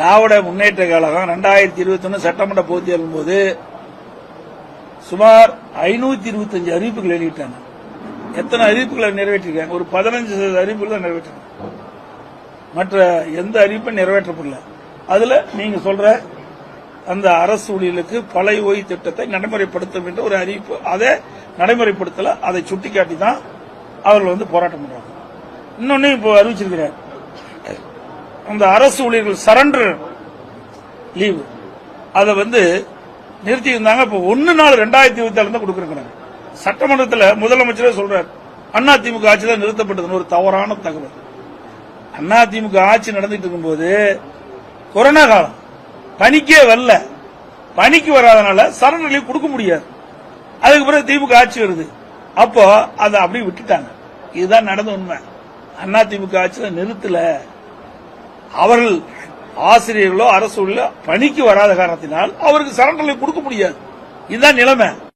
திராவிட முன்னேற்ற கழகம் ரெண்டாயிரத்தி இருபத்தி ஒன்று சட்டமன்ற பொதுத் தேர்தல் போது சுமார் ஐநூத்தி இருபத்தஞ்சு அறிவிப்புகள் வெளியிட்டாங்க. எத்தனை அறிவிப்புகளை நிறைவேற்றிருக்காங்க? ஒரு பதினஞ்சு சதவீத அறிவிப்புகள் தான் நிறைவேற்றிருக்காங்க மற்ற எந்த அறிவிப்பும் நிறைவேற்றப்படல. அதுல நீங்க சொல்ற அந்த அரசு ஊழியர்களுக்கு பழைய ஓய்வு திட்டத்தை நடைமுறைப்படுத்தும் என்ற ஒரு அறிவிப்பு அதை நடைமுறைப்படுத்தல அதை சுட்டிக்காட்டி தான் அவர்கள் வந்து போராட்டம் பண்றாங்க. இன்னொன்னு இப்போ அறிவிச்சிருக்கிறார். அந்த அரசு ஊழியர்கள் சரண்டர் லீவு. அதை வந்து நிறுத்தி இருந்தாங்க. இப்போ ஒன்னு நாள் ரெண்டாயிரத்தி இருபத்தி ஆறு தான் கொடுக்குறாங்க சட்டமன்றத்தில் முதலமைச்சரே சொல்றார் அண்ணா திமுக ஆட்சி தான் நிறுத்தப்பட்டதுன்னு ஒரு தவறான தகவல். அண்ணா திமுக ஆட்சி நடந்துட்டு இருக்கும்போது கொரோனா காலம். பணிக்கே வரல. பணிக்கு வராதனால சரண லீவ் கொடுக்க முடியாது. அதுக்கு பிறகு திமுக ஆட்சி வருது. அப்போ அதை அப்படியே விட்டுட்டாங்க. இதுதான் நடந்த உண்மை. அண்ணா திமுக ஆட்சியில் நிறுத்தல. அவர்கள் ஆசிரியர்களோ அரசு பணிக்கு வராத காரணத்தினால் அவருக்கு சரண்டலை கொடுக்க முடியாது. இதுதான் நிலைமை.